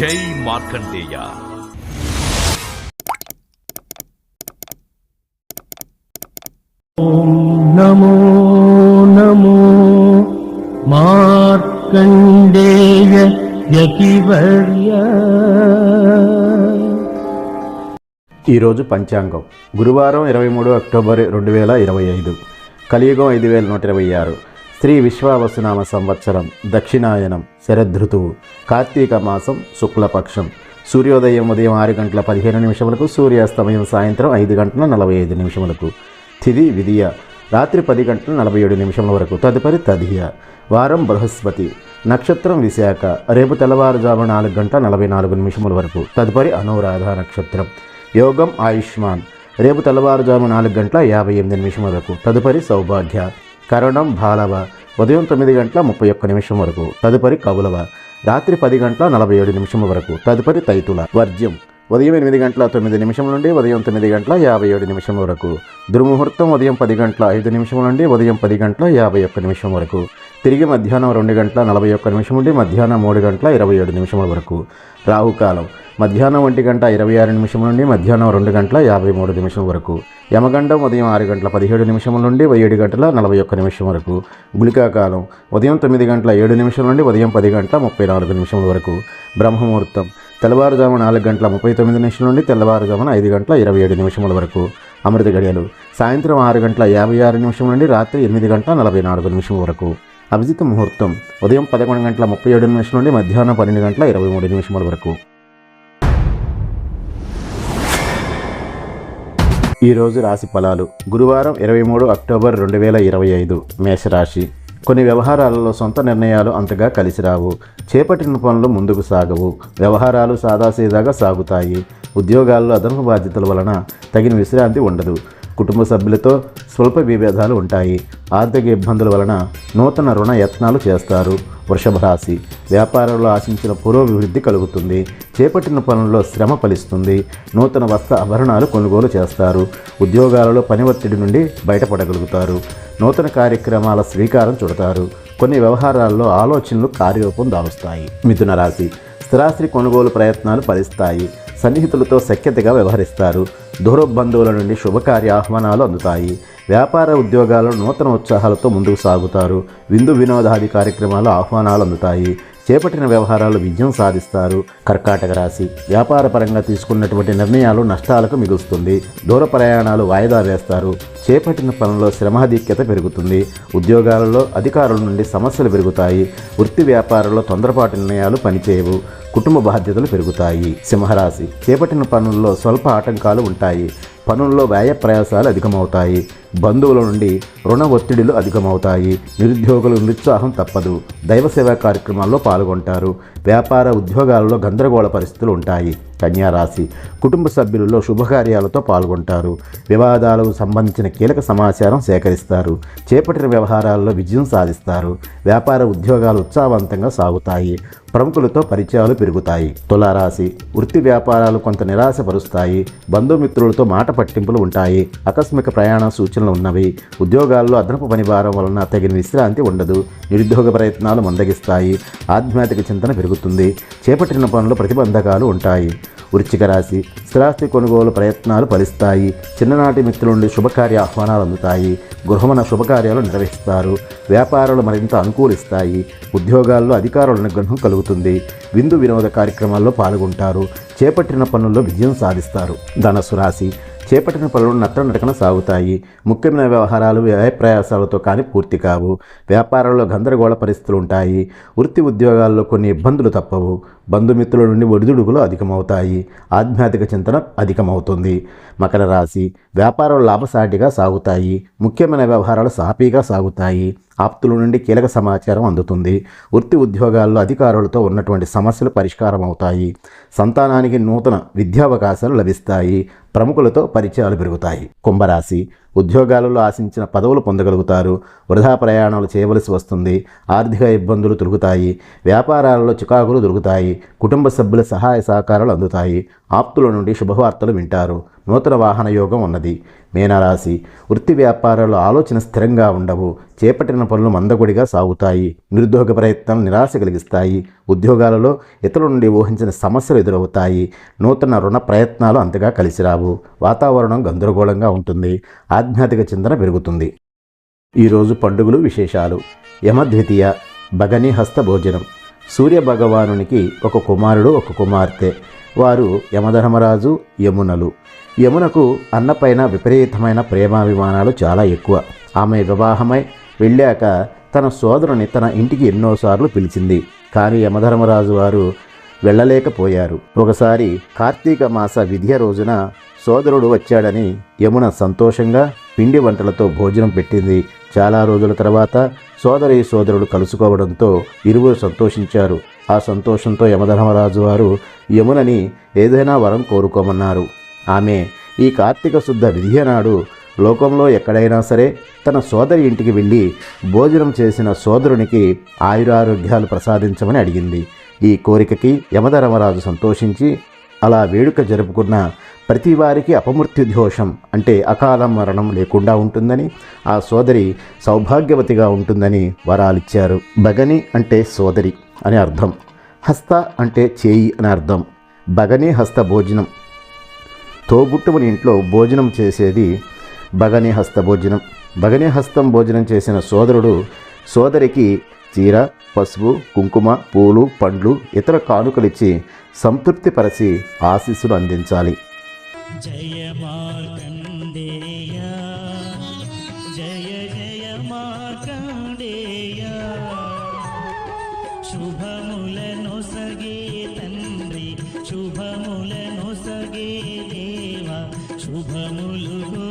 జై మార్కండేయ. నమో నమో మార్కండేయ యతివర్య. ఈరోజు పంచాంగం. గురువారం ఇరవై మూడు అక్టోబర్ రెండు వేల ఇరవై ఐదు. కలియుగం ఐదు వేల నూట ఇరవై ఆరు. శ్రీ విశ్వావసునామ సంవత్సరం దక్షిణాయనం శరదృతువు కార్తీక మాసం శుక్లపక్షం. సూర్యోదయం ఉదయం ఆరు గంటల పదిహేను నిమిషములకు సూర్యాస్తమయం సాయంత్రం ఐదు గంటల నలభై ఐదు నిమిషములకు. తిది విధియ రాత్రి పది గంటల నలభై ఏడు నిమిషముల వరకు తదుపరి తదియ. వారం బృహస్పతి నక్షత్రం విశాఖ రేపు తెల్లవారుజాము నాలుగు గంటల నలభై నాలుగు నిమిషముల వరకు తదుపరి అనురాధ నక్షత్రం. యోగం ఆయుష్మాన్ రేపు తెల్లవారుజాము నాలుగు గంటల యాభై ఎనిమిది నిమిషముల వరకు తదుపరి సౌభాగ్య. కరణం బాలవ ఉదయం తొమ్మిది గంటల ముప్పై ఒక్క నిమిషం వరకు. తదుపరి కవులవ. రాత్రి పది గంటల నలభై ఏడు నిమిషం వరకు. తదుపరి తైతుల. వర్జ్యం. ఉదయం ఎనిమిది గంటల తొమ్మిది నిమిషం నుండి ఉదయం తొమ్మిది గంటల యాభై ఏడు నిమిషం వరకు. దుర్ముహూర్తం ఉదయం పది గంటల ఐదు నిమిషం నుండి ఉదయం పది గంటల యాభై ఒక్క నిమిషం వరకు. తిరిగి మధ్యాహ్నం రెండు గంటల నలభై ఒక్క నిమిషం నుండి మధ్యాహ్నం మూడు గంటల ఇరవై ఏడు నిమిషముల వరకు. రాహుకాలం. మధ్యాహ్నం ఒంటి గంట ఇరవై ఆరు నిమిషం నుండి మధ్యాహ్నం రెండు గంటల యాభై మూడు నిమిషం వరకు. యమగండం ఉదయం ఆరు గంటల పదిహేడు నిమిషం నుండి ఏడు గంటల నలభై ఒక్క నిమిషం వరకు. గుళికాకాలం. ఉదయం తొమ్మిది గంటల ఏడు నిమిషం నుండి ఉదయం పది గంటల ముప్పై నాలుగు నిమిషముల వరకు. బ్రహ్మముహూర్తం. తెల్లవారుజామున నాలుగు గంటల ముప్పై తొమ్మిది నిమిషం నుండి తెల్లవారుజామున ఐదు గంటల ఇరవై ఏడు నిమిషముల వరకు అమృత గడియలు. సాయంత్రం ఆరు గంటల యాభై ఆరు నిమిషం నుండి రాత్రి ఎనిమిది గంటల నలభై నాలుగు నిమిషం వరకు అభిజిత్ ముహూర్తం. ఉదయం పదకొండు గంటల ముప్పై ఏడు నిమిషం నుండి మధ్యాహ్నం పన్నెండు గంటల ఇరవై మూడు నిమిషముల వరకు. ఈరోజు రాశి ఫలాలు. గురువారం ఇరవై మూడు అక్టోబర్ రెండు వేల ఇరవై ఐదు మేషరాశి. కొన్ని వ్యవహారాలలో సొంత నిర్ణయాలు అంతగా కలిసి రావు. చేపట్టిన పనులు ముందుకు సాగవు. వ్యవహారాలు సాదాసీదాగా సాగుతాయి. ఉద్యోగాల్లో అదనపు బాధ్యతల వలన తగిన విశ్రాంతి ఉండదు. కుటుంబ సభ్యులతో స్వల్ప విభేదాలు ఉంటాయి. ఆర్థిక ఇబ్బందుల వలన నూతన రుణ యత్నాలు చేస్తారు. వృషభ రాశి వ్యాపారంలో ఆశించిన పురోభివృద్ధి కలుగుతుంది. చేపట్టిన పనుల్లో శ్రమ ఫలిస్తుంది. నూతన వస్త్ర ఆభరణాలు కొనుగోలు చేస్తారు. ఉద్యోగాలలో పని ఒత్తిడి నుండి బయటపడగలుగుతారు. నూతన కార్యక్రమాల స్వీకారం చుడతారు. కొన్ని వ్యవహారాల్లో ఆలోచనలు కార్యరూపం దాలుస్తాయి. మిథున రాశి స్థిరాస్తి కొనుగోలు ప్రయత్నాలు ఫలిస్తాయి. సన్నిహితులతో సఖ్యతగా వ్యవహరిస్తారు. దూర బంధువుల నుండి శుభకార్య ఆహ్వానాలు అందుతాయి. వ్యాపార ఉద్యోగాల్లో నూతన ఉత్సాహాలతో ముందుకు సాగుతారు. విందు వినోదాది కార్యక్రమాలు ఆహ్వానాలు అందుతాయి. చేపట్టిన వ్యవహారాలు విజయం సాధిస్తారు. కర్కాటక రాశి వ్యాపారపరంగా తీసుకున్నటువంటి నిర్ణయాలు నష్టాలకు మిగులుస్తుంది. దూర ప్రయాణాలు వాయిదా వేస్తారు. చేపట్టిన పనుల్లో శ్రమాధిక్యత పెరుగుతుంది. ఉద్యోగాలలో అధికారుల నుండి సమస్యలు పెరుగుతాయి. వృత్తి వ్యాపారంలో తొందరపాటు నిర్ణయాలు పనిచేయవు. కుటుంబ బాధ్యతలు పెరుగుతాయి. సింహరాశి చేపట్టిన పనుల్లో స్వల్ప ఆటంకాలు ఉంటాయి. పనుల్లో వ్యయ ప్రయాసాలు అధికమవుతాయి. బంధువుల నుండి రుణ ఒత్తిడిలు అధికమవుతాయి. నిరుద్యోగులు నిరుత్సాహం తప్పదు. దైవ సేవా కార్యక్రమాల్లో పాల్గొంటారు. వ్యాపార ఉద్యోగాలలో గందరగోళ పరిస్థితులు ఉంటాయి. కన్యారాశి కుటుంబ సభ్యులలో శుభకార్యాలతో పాల్గొంటారు. వివాదాలకు సంబంధించిన కీలక సమాచారం సేకరిస్తారు. చేపట్టిన వ్యవహారాల్లో విజయం సాధిస్తారు. వ్యాపార ఉద్యోగాలు ఉత్సాహవంతంగా సాగుతాయి. ప్రముఖులతో పరిచయాలు పెరుగుతాయి. తులారాశి వృత్తి వ్యాపారాలు కొంత నిరాశపరుస్తాయి. బంధుమిత్రులతో మాట పట్టింపులు ఉంటాయి. ఆకస్మిక ప్రయాణ సూచనలు ఉన్నవి. ఉద్యోగాల్లో అదనపు పనిభారం వలన తగిన విశ్రాంతి ఉండదు. నిరుద్యోగ ప్రయత్నాలు మందగిస్తాయి. ఆధ్యాత్మిక చింతన పెరుగుతుంది. చేపట్టిన పనులు ప్రతిబంధకాలు ఉంటాయి. వృచ్చిక రాశి స్థిరాస్తి కొనుగోలు ప్రయత్నాలు ఫలిస్తాయి. చిన్ననాటి మిత్రుల నుండి శుభకార్య ఆహ్వానాలు అందుతాయి. గృహమన శుభకార్యాలు నిర్వహిస్తారు. వ్యాపారాలు మరింత అనుకూలిస్తాయి. ఉద్యోగాల్లో అధికారుల నిగ్రహం కలుగుతుంది. విందు వినోద కార్యక్రమాల్లో పాల్గొంటారు. చేపట్టిన పనుల్లో విజయం సాధిస్తారు. ధనస్సు రాశి చేపట్టిన పనులు నత్తనడకన సాగుతాయి. ముఖ్యమైన వ్యవహారాలు వ్యయప్రయాసాలతో కానీ పూర్తి కావు. వ్యాపారంలో గందరగోళ పరిస్థితులు ఉంటాయి వృత్తి ఉద్యోగాల్లో కొన్ని ఇబ్బందులు తప్పవు. బంధుమిత్రుల నుండి ఒడిదుడుకులు అధికమవుతాయి. ఆధ్యాత్మిక చింతన అధికమవుతుంది. మకర రాశి వ్యాపారాలు లాభసాటిగా సాగుతాయి. ముఖ్యమైన వ్యవహారాలు సాఫీగా సాగుతాయి. ఆప్తుల నుండి కీలక సమాచారం అందుతుంది. వృత్తి ఉద్యోగాల్లో అధికారులతో ఉన్నటువంటి సమస్యలు పరిష్కారం అవుతాయి సంతానానికి నూతన విద్యావకాశాలు లభిస్తాయి. ప్రముఖులతో పరిచయాలు పెరుగుతాయి. కుంభరాశి ఉద్యోగాలలో ఆశించిన పదవులు పొందగలుగుతారు. వృధా ప్రయాణాలు చేయవలసి వస్తుంది. ఆర్థిక ఇబ్బందులు తొలుగుతాయి. వ్యాపారాలలో చికాకులు దొరుకుతాయి. కుటుంబ సభ్యుల సహాయ సహకారాలు అందుతాయి. ఆప్తుల నుండి శుభవార్తలు వింటారు. నూతన వాహన యోగం ఉన్నది. మీనరాశి వృత్తి వ్యాపారాలు ఆలోచన స్థిరంగా ఉండవు. చేపట్టిన పనులు మందకొడిగా సాగుతాయి. నిరుద్యోగ ప్రయత్నాలు నిరాశ కలిగిస్తాయి. ఉద్యోగాలలో ఇతరుల నుండి ఊహించిన సమస్యలు ఎదురవుతాయి. నూతన రుణ ప్రయత్నాలు అంతగా కలిసిరావు. వాతావరణం గందరగోళంగా ఉంటుంది. ఆధ్యాత్మిక చింతన పెరుగుతుంది. ఈరోజు పండుగలు విశేషాలు. యమద్వితీయ భగని హస్త భోజనం. సూర్య భగవానునికి ఒక కుమారుడు ఒక కుమార్తె. వారు యమధర్మరాజు యమునలు. యమునకు అన్నపైన విపరీతమైన ప్రేమాభిమానాలు చాలా ఎక్కువ. ఆమె వివాహమై వెళ్ళాక తన సోదరుని తన ఇంటికి ఎన్నోసార్లు పిలిచింది. కానీ యమధర్మరాజు వారు వెళ్ళలేకపోయారు. ఒకసారి కార్తీక మాస విధియ రోజున సోదరుడు వచ్చాడని యమున సంతోషంగా పిండి వంటలతో భోజనం పెట్టింది. చాలా రోజుల తర్వాత సోదరి సోదరుడు కలుసుకోవడంతో ఇరువురు సంతోషించారు. ఆ సంతోషంతో యమధర్మరాజు వారు యమునని ఏదైనా వరం కోరుకోమన్నారు. ఆమె ఈ కార్తీక శుద్ధ విధియ నాడు లోకంలో ఎక్కడైనా సరే తన సోదరి ఇంటికి వెళ్ళి భోజనం చేసిన సోదరునికి ఆయురారోగ్యాలు ప్రసాదించమని అడిగింది. ఈ కోరికకి యమధర్మరాజు సంతోషించి అలా వేడుక జరుపుకున్న ప్రతి వారికి అపమృత్యుదోషం అంటే అకాల మరణం లేకుండా ఉంటుందని ఆ సోదరి సౌభాగ్యవతిగా ఉంటుందని వరాలిచ్చారు. బగని అంటే సోదరి అని అర్థం. హస్త అంటే చేయి అని అర్థం. బగని హస్త భోజనం. తోబుట్టువుని ఇంట్లో భోజనం చేసేది బగని హస్త భోజనం. బగని హస్తం భోజనం చేసిన సోదరుడు సోదరికి చీర పసుపు కుంకుమ పూలు పండ్లు ఇతర కానుకలిచ్చి సంతృప్తిపరచి ఆశీస్సులు అందించాలి. శుభములను సగే తండ్రి శుభములను సగే దేవ శుభములు